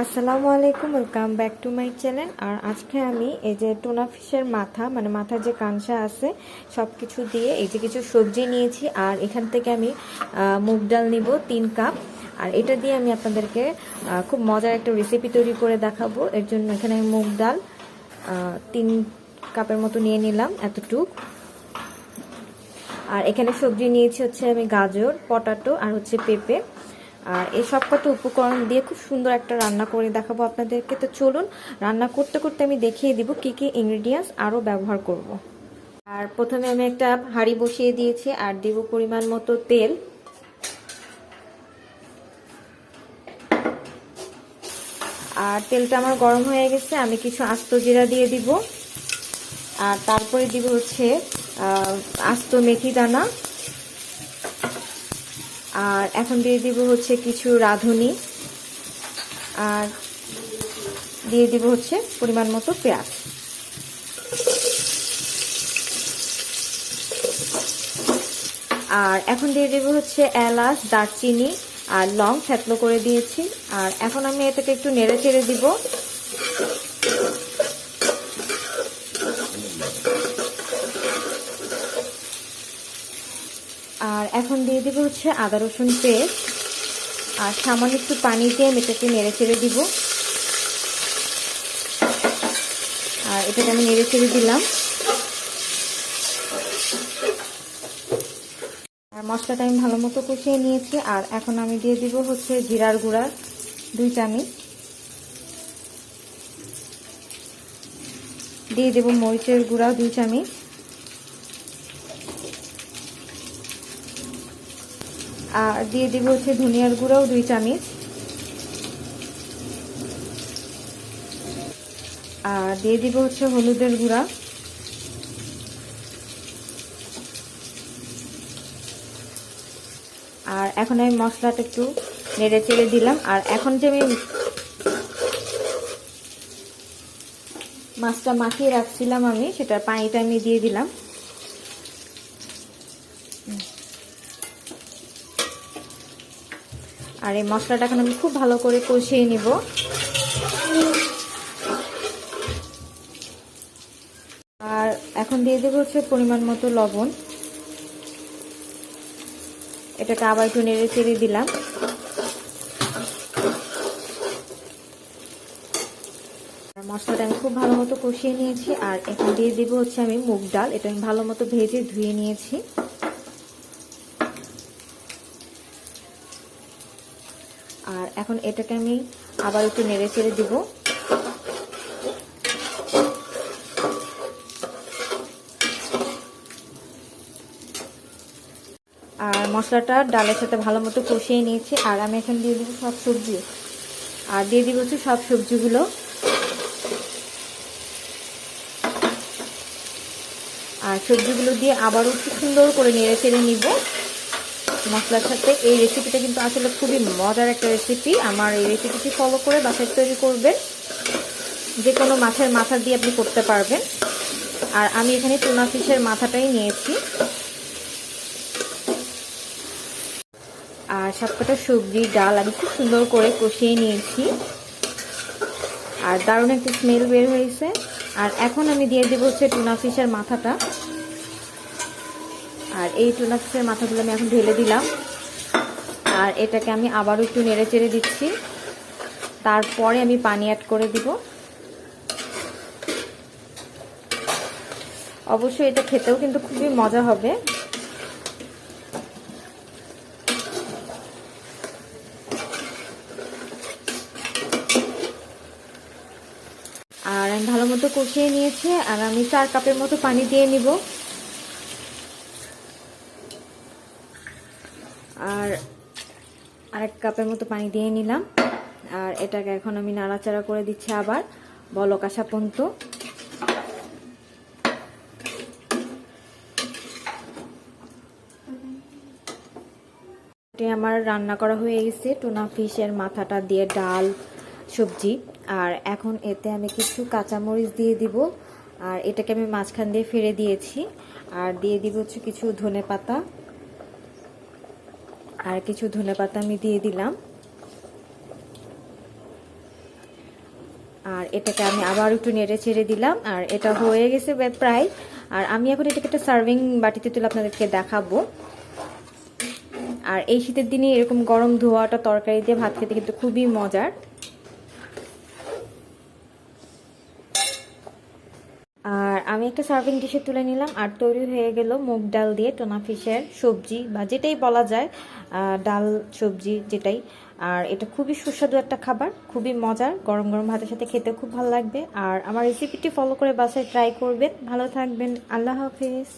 আসসালামু আলাইকুম welcome back to my channel আর আজকে আমি এই যে টোনা ফিশের মাথা মানে মাথার যে কাঁসা আছে সব কিছু দিয়ে এই যে কিছু সবজি নিয়েছি। আর এখান থেকে আমি মুগ ডাল নিব তিন কাপ। আর এটা দিয়ে আমি আপনাদেরকে খুব মজার একটা রেসিপি তৈরি করে দেখাবো। এর জন্য এখানে আমি মুগ ডাল তিন কাপের মতো নিয়ে নিলাম এতটুক। আর এখানে সবজি নিয়েছি হচ্ছে আমি গাজর, পটাটো আর হচ্ছে পেঁপে। আর এই সব কত উপকরণ দিয়ে খুব সুন্দর একটা রান্না করে দেখাবো আপনাদেরকে। তো চলুন, রান্না করতে করতে আমি দেখিয়ে দিব কি কি ইনগ্রিডিয়েন্টস আরও ব্যবহার করব। আর প্রথমে আমি একটা হাঁড়ি বসিয়ে দিয়েছি আর দেব পরিমাণ মতো তেল। আর তেলটা আমার গরম হয়ে গেছে, আমি কিছু আস্ত জিরা দিয়ে দিব। আর তারপরে দিব হচ্ছে আস্ত মেথি দানা। আর এখন দিয়ে দিব হচ্ছে কিছু রাঁধুনি। আর দিয়ে দিব হচ্ছে পরিমাণ মতো পেঁয়াজ। আর এখন দিয়ে দেবো হচ্ছে এলাচ, দারচিনি আর লং ফ্যাতলো করে দিয়েছি। আর এখন আমি এটাকে একটু নেড়ে চেড়ে দিব। আর এখন দিয়ে দেবো হচ্ছে আদা রসুন পেস্ট। আর সামান্য একটু পানি দিয়ে আমি এটাকে নেড়ে চেড়ে দিব। আর এটাকে আমি নেড়ে চেড়ে দিলাম। আর মশলাটা আমি ভালো মতো কষিয়ে নিয়েছি। আর এখন আমি দিয়ে দিব হচ্ছে জিরার গুঁড়া, দুই চামচ। দিয়ে দেবো মরিচের গুঁড়া, দুই চামচ। আর দিয়ে দিব হচ্ছে ধনিয়ার গুঁড়াও দুই চামচ। আর দিয়ে দিব হচ্ছে হলুদের গুঁড়া। আর এখন আমি মশলাটা একটু নেড়ে চেড়ে দিলাম। আর এখন যে আমি মাছটা মাখিয়ে রাখছিলাম আমি, সেটার পানিটা আমি দিয়ে দিলাম। আর এই মশলাটা এখন আমি খুব ভালো করে কষিয়ে নিব। আর এখন দিয়ে দেবো হচ্ছে পরিমাণ মতো লবণ। এটাকে আবার একটু নেড়ে চেড়ে দিলাম। মশলাটা আমি খুব ভালো মতো কষিয়ে নিয়েছি। আর এখন দিয়ে দেবো হচ্ছে আমি মুগ ডাল। এটা আমি ভালো মতো ভেজে ধুয়ে নিয়েছি। এখন এটাকে আমি আবার একটু নেড়ে চেড়ে দিব। আর মশলাটা ডালের সাথে ভালো মতো কষিয়ে নিয়েছি, আর আমি এখন দিয়ে দিব সব সবজি। আর দিয়ে দিব হচ্ছে সব সবজিগুলো। আর সবজিগুলো দিয়ে আবারও খুব সুন্দর করে নেড়ে চেড়ে নিব। মশলার সাথে এই রেসিপিটা কিন্তু আসলে খুবই মজার একটা রেসিপি আমার এই রেসিপিটি ফলো করে বাসায় তৈরি করবেন। যে কোনো মাছের মাথা দিয়ে আপনি করতে পারবেন। আর আমি এখানে টুনা ফিশের মাথাটাই নিয়েছি। আর সবকটা সবজি, ডাল আমি খুব সুন্দর করে কষিয়ে নিয়েছি। আর দারুণ একটা স্মেল বের হয়েছে। আর এখন আমি দিয়ে দেবো হচ্ছে টুনা ফিশের মাথাটা। আর এই টুনা ফিশের মাথাগুলো আমি এখন ঢেলে দিলাম। আর এটাকে আমি আবারও একটু নেড়ে চেড়ে দিচ্ছি। তারপরে আমি পানি অ্যাড করে দিব। অবশ্যই এটা খেতেও কিন্তু খুবই মজা হবে। আর আমি ভালো মতো কষিয়ে নিয়েছি। আর আমি চার কাপের মতো পানি দিয়ে নিব। আর আরেক কাপের মতো পানি দিয়ে নিলাম। আর এটাকে এখন আমি নাড়াচাড়া করে দিচ্ছি আবার, বলক আসা পর্যন্ত। আমার রান্না করা হয়ে গেছে। টুনা ফিশের মাথাটা দিয়ে ডাল, সবজি। আর এখন এতে আমি কিছু কাঁচামরিচ দিয়ে দিব। আর এটাকে আমি মাঝখান দিয়ে ফেলে দিয়েছি। আর দিয়ে দিব হচ্ছে কিছু ধনে পাতা আর কিছু ধনে পাতা আমি দিয়ে দিলাম। আর এটাকে আমি আবার একটু নেড়ে ছেড়ে দিলাম, আর এটা হয়ে গেছে প্রায়। আর আমি এখন এটাকে একটা সার্ভিং বাটিতে তুলে আপনাদেরকে দেখাবো। আর এই শীতের দিনে এরকম গরম ধোয়াটা তরকারি দিয়ে ভাত খেতে কিন্তু খুবই মজার আর আমি একটা সার্ভিং ডিশে তুলে নিলাম আর তৈরি হয়ে গেল মুগ ডাল দিয়ে টোনা ফিশের সবজি বা যেটাই বলা যায় ডাল, সবজি, যেটাই। আর এটা খুবই সুস্বাদু একটা খাবার, খুবই মজার, গরম গরম ভাতের সাথে খেতে খুব ভালো লাগবে। আর আমার রেসিপিটি ফলো করে বাসায় ট্রাই করবেন। ভালো থাকবেন। আল্লাহ হাফিজ।